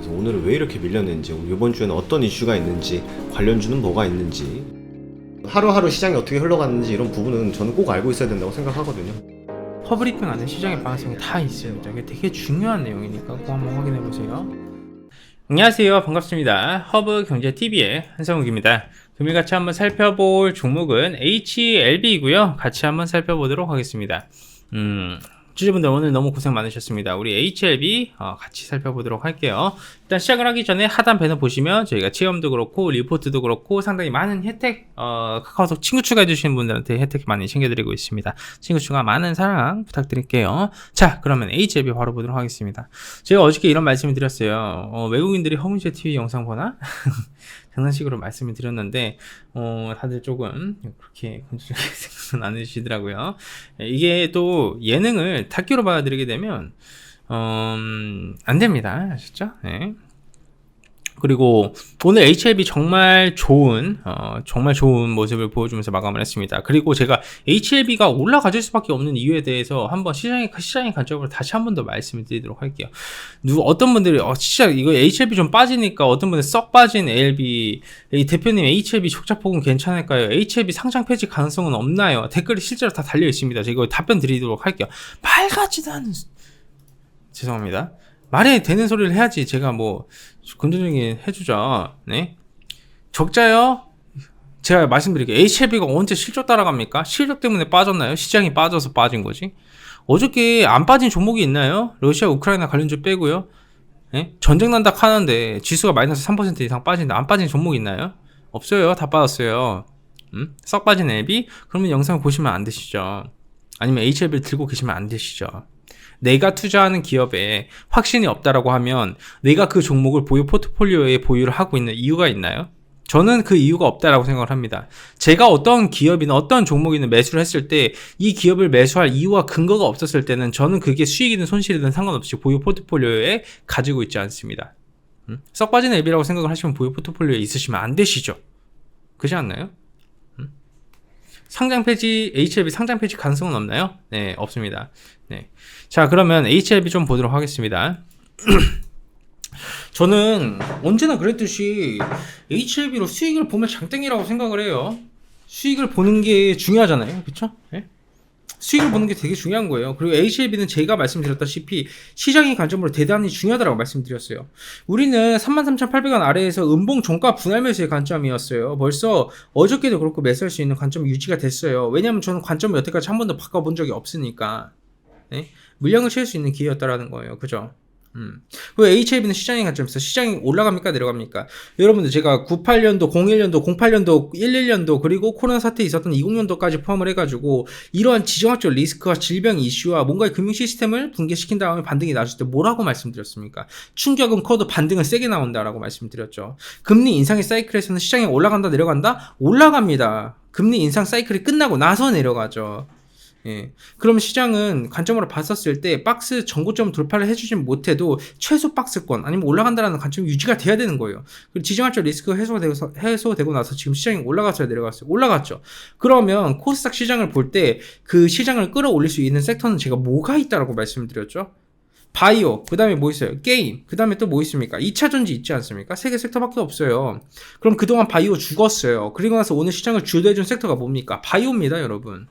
그래서 오늘은 왜 이렇게 밀렸는지, 이번 주에는 어떤 이슈가 있는지, 관련주는 뭐가 있는지, 하루하루 시장이 어떻게 흘러갔는지 이런 부분은 저는 꼭 알고 있어야 된다고 생각하거든요. 허브리핑 안에 시장의 방향성이 다 있습니다. 이게 되게 중요한 내용이니까 꼭 한번 확인해 보세요. 안녕하세요. 반갑습니다. 허브 경제 TV의 한성욱입니다. 금일 같이 한번 살펴볼 종목은 HLB이고요. 같이 한번 살펴보도록 하겠습니다. 음, 주주분들 오늘 너무 고생 많으셨습니다. 우리 HLB 어, 같이 살펴보도록 할게요. 일단 시작을 하기 전에 하단 배너 보시면 저희가 체험도 그렇고 리포트도 그렇고 상당히 많은 혜택 어, 카카오톡 친구 추가해 주시는 분들한테 혜택 많이 챙겨드리고 있습니다. 친구 추가 많은 사랑 부탁드릴게요. 자 그러면 HLB 바로 보도록 하겠습니다. 제가 어저께 이런 말씀을 드렸어요. 어, 외국인들이 허문제 TV 영상 보나? 장난식으로 말씀을 드렸는데 어, 다들 조금 그렇게 긍정적인 생각은 안 해주시더라고요. 예, 이게 또 예능을 탁기로 받아들이게 되면 어, 음, 안 됩니다. 아시죠? 네. 그리고 오늘 HLB 정말 좋은 어, 정말 좋은 모습을 보여주면서 마감을 했습니다. 그리고 제가 HLB가 올라가질 수밖에 없는 이유에 대해서 한번 시장의 시장의 관점으로 다시 한 번 더 말씀을 드리도록 할게요. 누 어떤 분들이 어 진짜 이거 HLB 좀 빠지니까 어떤 분들 썩 빠진 ALB 이 대표님 HLB 적자폭은 괜찮을까요? HLB 상장 폐지 가능성은 없나요? 댓글이 실제로 다 달려 있습니다. 제가 답변 드리도록 할게요. 말 같지도 않은 죄송합니다. 말이 되는 소리를 해야지 제가 뭐 긍정적인 해주죠. 네. 적자요. 제가 말씀드릴게요. HLB가 언제 실적 따라갑니까? 실적 때문에 빠졌나요? 시장이 빠져서 빠진 거지. 어저께 안 빠진 종목이 있나요? 러시아 우크라이나 관련주 빼고요. 네? 전쟁 난다 하는데 지수가 마이너스 3% 이상 빠진다. 안 빠진 종목 있나요? 없어요. 다 빠졌어요. 음? 썩 빠진 앱이? 그러면 영상을 보시면 안 되시죠. 아니면 HLB를 들고 계시면 안 되시죠. 내가 투자하는 기업에 확신이 없다라고 하면 내가 그 종목을 보유 포트폴리오에 보유를 하고 있는 이유가 있나요? 저는 그 이유가 없다라고 생각을 합니다. 제가 어떤 기업이나 어떤 종목이나 매수를 했을 때 이 기업을 매수할 이유와 근거가 없었을 때는 저는 그게 수익이든 손실이든 상관없이 보유 포트폴리오에 가지고 있지 않습니다. 음? 썩 빠진 앱이라고 생각을 하시면 보유 포트폴리오에 있으시면 안 되시죠. 그렇지 않나요? 음? 상장 폐지, HLB 상장 폐지 가능성은 없나요? 네, 없습니다. 네. 자, 그러면 HLB 좀 보도록 하겠습니다. 저는 언제나 그랬듯이 HLB로 수익을 보면 장땡이라고 생각을 해요. 수익을 보는 게 중요하잖아요. 그쵸? 네? 수익을 보는 게 되게 중요한 거예요. 그리고 HLB는 제가 말씀드렸다시피 시장의 관점으로 대단히 중요하다고 말씀드렸어요. 우리는 33,800원 아래에서 음봉 종가 분할 매수의 관점이었어요. 벌써 어저께도 그렇고 매수할 수 있는 관점이 유지가 됐어요. 왜냐면 저는 관점을 여태까지 한 번도 바꿔본 적이 없으니까. 네? 물량을 채울 수 있는 기회였다라는 거예요. 그죠? 음. 그 HLB는 시장의 관점에서 시장이 올라갑니까 내려갑니까? 여러분들 제가 98년도, 01년도, 08년도, 11년도 그리고 코로나 사태 있었던 20년도까지 포함을 해가지고 이러한 지정학적 리스크와 질병 이슈와 뭔가의 금융 시스템을 붕괴시킨 다음에 반등이 나왔을 때 뭐라고 말씀드렸습니까? 충격은 커도 반등은 세게 나온다라고 말씀드렸죠. 금리 인상의 사이클에서는 시장이 올라간다 내려간다? 올라갑니다. 금리 인상 사이클이 끝나고 나서 내려가죠. 예. 그럼 시장은 관점으로 봤었을 때 박스 전고점 돌파를 해주진 못해도 최소 박스권 아니면 올라간다라는 관점이 유지가 돼야 되는 거예요. 그리고 지정학적 리스크가 해소가 되고, 해소되고 나서 지금 시장이 올라갔어요, 내려갔어요? 올라갔죠. 그러면 코스닥 시장을 볼 때 그 시장을 끌어올릴 수 있는 섹터는 제가 뭐가 있다라고 말씀드렸죠? 바이오, 그 다음에 뭐 있어요? 게임, 그 다음에 또 뭐 있습니까? 2차 전지 있지 않습니까? 세개 섹터밖에 없어요. 그럼 그동안 바이오 죽었어요. 그리고 나서 오늘 시장을 주도해준 섹터가 뭡니까? 바이오입니다, 여러분.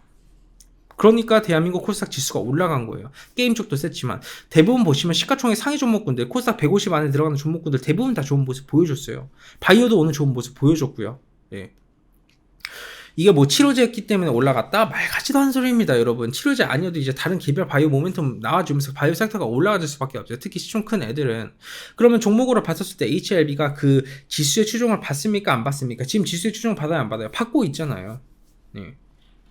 그러니까 대한민국 코스닥 지수가 올라간 거예요. 게임 쪽도 셌지만 대부분 보시면 시가총액 상위 종목군들 코스닥 150 안에 들어가는 종목군들 대부분 다 좋은 모습 보여줬어요. 바이오도 오늘 좋은 모습 보여줬고요. 예. 이게 뭐 치료제였기 때문에 올라갔다? 말 같지도 않은 소리입니다, 여러분. 치료제 아니어도 이제 다른 개별 바이오 모멘텀 나와주면서 바이오 섹터가 올라가질 수밖에 없어요. 특히 시총 큰 애들은. 그러면 종목으로 봤었을 때 HLB가 그 지수의 추종을 받습니까? 안 받습니까? 지금 지수의 추종을 받아요? 안 받아요? 받고 있잖아요. 예.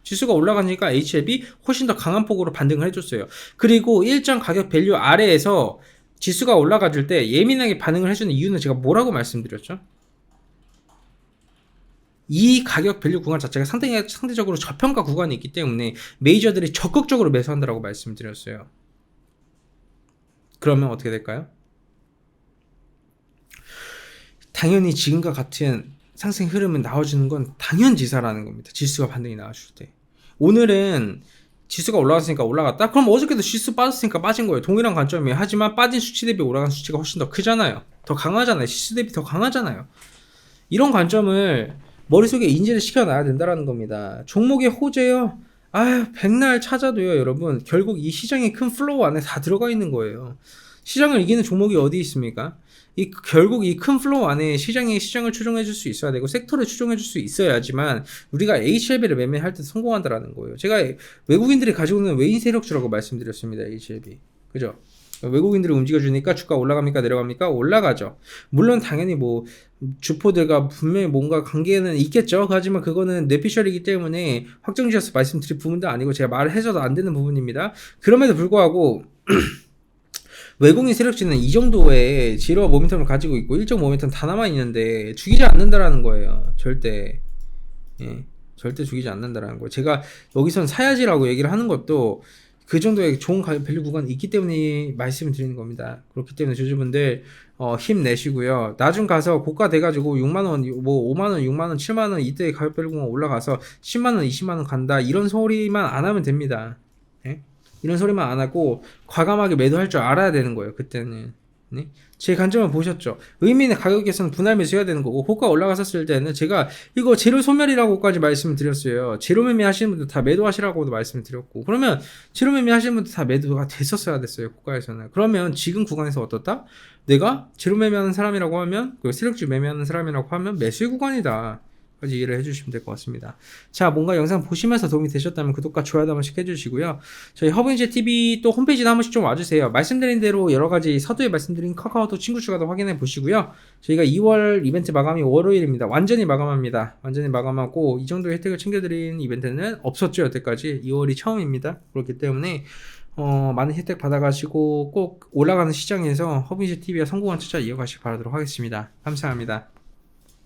지수가 올라가니까 HLB 훨씬 더 강한 폭으로 반등을 해줬어요. 그리고 일정 가격 밸류 아래에서 지수가 올라가줄 때 예민하게 반응을 해주는 이유는 제가 뭐라고 말씀드렸죠? 이 가격 밸류 구간 자체가 상당히 상대적으로 저평가 구간이 있기 때문에 메이저들이 적극적으로 매수한다고 말씀드렸어요. 그러면 어떻게 될까요? 당연히 지금과 같은 상승 흐름은 나와주는 건 당연지사라는 겁니다. 지수가 반등이 나와줄 때. 오늘은 지수가 올라갔으니까 올라갔다? 그럼 어저께도 지수 빠졌으니까 빠진 거예요. 동일한 관점이에요. 하지만 빠진 수치 대비 올라간 수치가 훨씬 더 크잖아요. 더 강하잖아요. 지수 대비 더 강하잖아요. 이런 관점을 머릿속에 인지를 시켜놔야 된다라는 겁니다. 종목의 호재요. 아유, 백날 찾아도요, 여러분. 결국 이 시장의 큰 플로우 안에 다 들어가 있는 거예요. 시장을 이기는 종목이 어디 있습니까? 이 결국 이 큰 플로우 안에 시장이 시장을 추종해 줄 수 있어야 되고 섹터를 추종해 줄 수 있어야지만 우리가 HLB를 매매할 때 성공한다라는 거예요. 제가 외국인들이 가지고 있는 외인 세력주라고 말씀드렸습니다. HLB. 그죠? 외국인들이 움직여주니까 주가 올라갑니까 내려갑니까 올라가죠. 물론 당연히 뭐 주포들과 분명히 뭔가 관계는 있겠죠. 하지만 그거는 뇌피셜이기 때문에 확정지어서 말씀드릴 부분도 아니고 제가 말을 해서도 안 되는 부분입니다. 그럼에도 불구하고 외국인 세력지는 이 정도의 지루와 모멘텀을 가지고 있고 일정 모멘텀 다 남아 있는데 죽이지 않는다라는 거예요. 절대. 예. 절대 죽이지 않는다라는 거예요. 제가 여기선 사야지라고 얘기를 하는 것도 그 정도의 좋은 가격 밸류 구간이 있기 때문에 말씀을 드리는 겁니다. 그렇기 때문에 주주분들 어, 힘내시고요. 나중 가서 고가 돼가지고 6만 원, 뭐 5만 원, 6만 원, 7만 원 이때 가격 밸류 구간 올라가서 10만 원, 20만 원 간다 이런 소리만 안 하면 됩니다. 예? 이런 소리만 안 하고 과감하게 매도할 줄 알아야 되는 거예요. 그때는. 네? 제 관점을 보셨죠? 의미 있는 가격에서는 분할 매수해야 되는 거고 호가 올라갔었을 때는 제가 이거 재료 소멸이라고까지 말씀을 드렸어요. 재료 매매 하시는 분들 다 매도하시라고도 말씀을 드렸고 그러면 재료 매매 하시는 분들 다 매도가 됐었어야 됐어요. 고가에서는. 그러면 지금 구간에서 어떻다? 내가 재료 매매하는 사람이라고 하면 그 세력주 매매하는 사람이라고 하면 매수의 구간이다. 까지 이해를 해주시면 될 것 같습니다. 자, 뭔가 영상 보시면서 도움이 되셨다면 구독과 좋아요 한 번씩 해주시고요. 저희 허브인제 TV 또 홈페이지도 한 번씩 좀 와주세요. 말씀드린 대로 여러 가지 서두에 말씀드린 카카오톡 친구 추가도 확인해 보시고요. 저희가 2월 이벤트 마감이 월요일입니다. 완전히 마감합니다. 완전히 마감하고 이 정도의 혜택을 챙겨드린 이벤트는 없었죠 여태까지 2월이 처음입니다. 그렇기 때문에 어, 많은 혜택 받아가시고 꼭 올라가는 시장에서 허브인제 TV와 성공한 투자 이어가시기 바라도록 하겠습니다. 감사합니다.